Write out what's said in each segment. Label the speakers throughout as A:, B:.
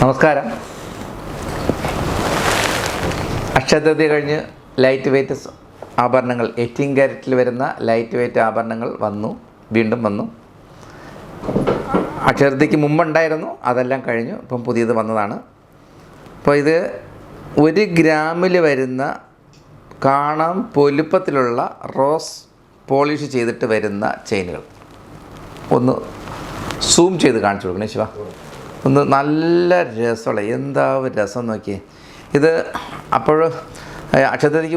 A: നമസ്കാരം. അക്ഷതൃതി കഴിഞ്ഞ് light weight ആഭരണങ്ങൾ എയ്റ്റീൻ ക്യാരറ്റിൽ വരുന്ന ലൈറ്റ് വെയ്റ്റ് ആഭരണങ്ങൾ വന്നു വീണ്ടും വന്നു. അക്ഷരത്തിക്ക് മുമ്പുണ്ടായിരുന്നു അതെല്ലാം കഴിഞ്ഞു ഇപ്പം പുതിയത് വന്നതാണ്. അപ്പോൾ ഇത് ഒരു ഗ്രാമിൽ വരുന്ന കാണാൻ പൊലുപ്പത്തിലുള്ള റോസ് പോളിഷ് ചെയ്തിട്ട് വരുന്ന ചെയിനുകൾ. ഒന്ന് സൂം ചെയ്ത് കാണിച്ചു കൊടുക്കണേ ശിവ. ഒന്ന് നല്ല രസമുള്ള എന്താ രസം നോക്കി ഇത് അപ്പോൾ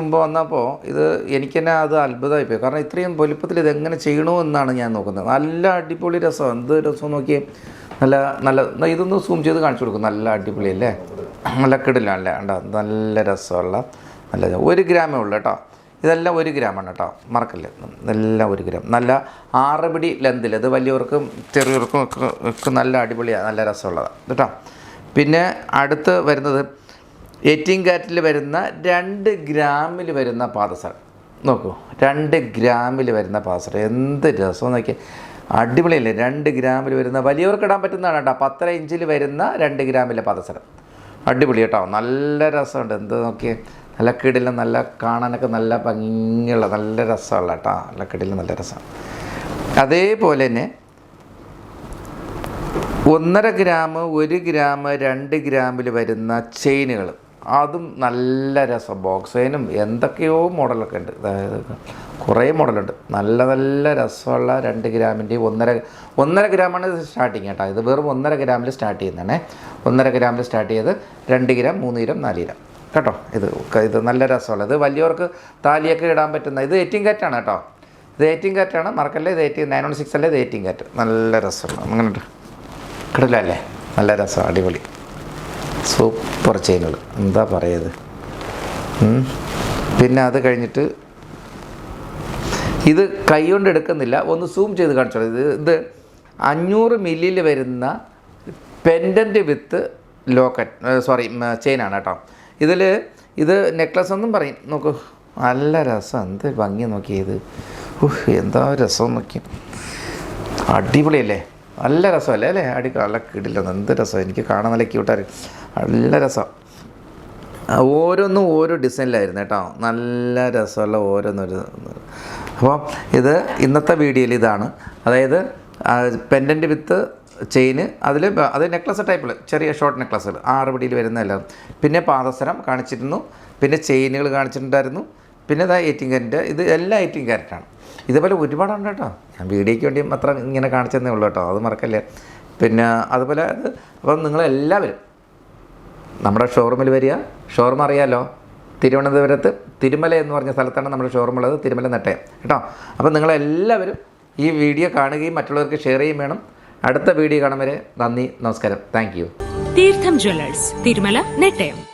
A: മുമ്പ് വന്നപ്പോൾ ഇത് എനിക്ക് തന്നെ അത് അത്ഭുതമായിപ്പോയി കാരണം ഇത്രയും വലുപ്പത്തിൽ ചെയ്യണോ എന്നാണ് ഞാൻ നോക്കുന്നത്. നല്ല അടിപൊളി രസം. എന്ത് രസം നോക്കി നല്ല നല്ല ഇതൊന്ന് സൂം ചെയ്ത് കാണിച്ചു കൊടുക്കും. നല്ല അടിപൊളി അല്ലേ? നല്ല കിടിലാണല്ലേ കണ്ടോ? നല്ല രസമുള്ള നല്ല ഒരു ഗ്രാമേ ഉള്ളൂ കേട്ടോ. ഇതെല്ലാം ഒരു ഗ്രാമാണ് കേട്ടോ മറക്കല്ലേ. ഇതെല്ലാം ഒരു ഗ്രാം. നല്ല ആറ് പിടി ലെന്തിൽ ഇത് വലിയവർക്കും ചെറിയവർക്കും ഒക്കെ ഒക്കെ നല്ല അടിപൊളിയാണ് നല്ല രസമുള്ളതാണ് കേട്ടോ. പിന്നെ അടുത്ത് വരുന്നത് എയ്റ്റീൻ കാറ്റിൽ വരുന്ന രണ്ട് ഗ്രാമിൽ വരുന്ന പാദസർ. നോക്കൂ രണ്ട് ഗ്രാമിൽ വരുന്ന പാദസർ. എന്ത് രസം നോക്കി അടിപൊളിയല്ലേ രണ്ട് ഗ്രാമിൽ വരുന്ന വലിയവർക്ക് ഇടാൻ പറ്റുന്നതാണ് കേട്ടോ. പത്തര ഇഞ്ചിൽ വരുന്ന രണ്ട് ഗ്രാമിലെ പാദസരം അടിപൊളി കേട്ടോ നല്ല രസമുണ്ട്. എന്ത് നോക്കിയേ. നല്ല നല്ല കാണാനൊക്കെ നല്ല ഭംഗിയുള്ള നല്ല രസമുള്ള കേട്ടോ. നല്ല നല്ല രസം. അതേപോലെ തന്നെ ഒന്നര ഗ്രാം ഒരു ഗ്രാം രണ്ട് ഗ്രാമിൽ വരുന്ന ചെയിനുകൾ. അതും നല്ല രസം. ബോക്സ് ചെയിനും എന്തൊക്കെയോ മോഡലൊക്കെ ഉണ്ട്. അതായത് കുറേ മോഡലുണ്ട്. നല്ല നല്ല രസമുള്ള രണ്ട് ഗ്രാമിന്റെയും ഒന്നര ഒന്നര ഗ്രാമാണ് സ്റ്റാർട്ടിങ് കേട്ടോ. ഇത് വെറും ഒന്നര ഗ്രാമിൽ സ്റ്റാർട്ട് ചെയ്യുന്നതാണേ. ഒന്നര ഗ്രാമിൽ സ്റ്റാർട്ട് ചെയ്ത് രണ്ട് ഗ്രാം മൂന്ന് ഗ്രാം നാല് ഗ്രാം. കേട്ടോ ഇത് ഇത് നല്ല രസമുള്ള ഇത് വലിയവർക്ക് താലിയൊക്കെ ഇടാൻ പറ്റുന്ന ഇത് എയ്റ്റീൻ കാറ്റാണ് കേട്ടോ. ഇത് എയ്റ്റീൻ കാറ്റാണ് മറക്കല്ലേ ഇത് എയ്റ്റീൻ നയൻ വൺ സിക്സ് അല്ലേ? ഇത് എയ്റ്റീൻ കാറ്റ് നല്ല രസമുള്ള അങ്ങനെ കിടിലല്ലേ നല്ല രസം അടിപൊളി. സൂപ്പർ ചെയിനുകൾ. എന്താ പറയത് ഉം. പിന്നെ അത് കഴിഞ്ഞിട്ട് ഇത് കൈ കൊണ്ട് എടുക്കുന്നില്ല. ഒന്ന് സൂം ചെയ്ത് കാണിച്ചോളൂ. ഇത് ഇത് അഞ്ഞൂറ് മില്ലിയിൽ വരുന്ന പെൻഡന്റ് വിത്ത് ലോക്കറ്റ് സോറി ചെയിനാണ് കേട്ടോ. ഇതിൽ ഇത് നെക്ലസ് ഒന്നും പറയും. നോക്കൂ നല്ല രസം. എന്ത് ഭംഗി നോക്കിയത് ഉഹ് എന്താ രസം നോക്കി. അടിപൊളിയല്ലേ? നല്ല രസമല്ലേ അല്ലേ? അടി നല്ല കിടില്ല എന്ത് രസം. എനിക്ക് കാണാൻ നല്ല ക്യൂട്ടാറ് നല്ല രസം. ഓരോന്നും ഓരോ ഡിസൈനിലായിരുന്നു കേട്ടോ. നല്ല രസമുള്ള ഓരോന്നൊരു അപ്പോൾ ഇത് ഇന്നത്തെ വീഡിയോയിൽ ഇതാണ്. അതായത് പെൻഡന്റ് വിത്ത് ചെയിന് അതിൽ അത് നെക്ലസ് ടൈപ്പിൽ ചെറിയ ഷോർട്ട് നെക്ലസ്സുകൾ ആറ് പിടിയിൽ വരുന്നതെല്ലാം പിന്നെ പാദസരം കാണിച്ചിരുന്നു പിന്നെ ചെയിനുകൾ കാണിച്ചിട്ടുണ്ടായിരുന്നു പിന്നെ ഇതാ എയ്റ്റീൻ ക്യാരറ്റ് ഇത് എല്ലാം എയ്റ്റീൻ ക്യാരറ്റാണ് ഇതുപോലെ ഒരുപാടുണ്ട് കേട്ടോ. ഞാൻ വീഡിയോയ്ക്ക് വേണ്ടി മാത്രം ഇങ്ങനെ കാണിച്ചതന്നേ ഉള്ളൂ കേട്ടോ അത് മറക്കല്ലേ. പിന്നെ അതുപോലെ അത് അപ്പം നിങ്ങളെല്ലാവരും നമ്മുടെ ഷോറൂമിൽ വരിക. ഷോറൂം അറിയാമല്ലോ തിരുവനന്തപുരത്ത് തിരുമല എന്ന് പറഞ്ഞ സ്ഥലത്താണ് നമ്മുടെ ഷോറൂം ഉള്ളത് തിരുമല നെട്ടയം. കേട്ടോ? അപ്പം നിങ്ങളെല്ലാവരും ഈ വീഡിയോ കാണുകയും മറ്റുള്ളവർക്ക് ഷെയർ ചെയ്യുകയും വേണം. അടുത്ത വീഡിയോ കാണും വരെ നന്ദി നമസ്കാരം. Thank you.
B: Theertham jewellers Thirumala Nettayam.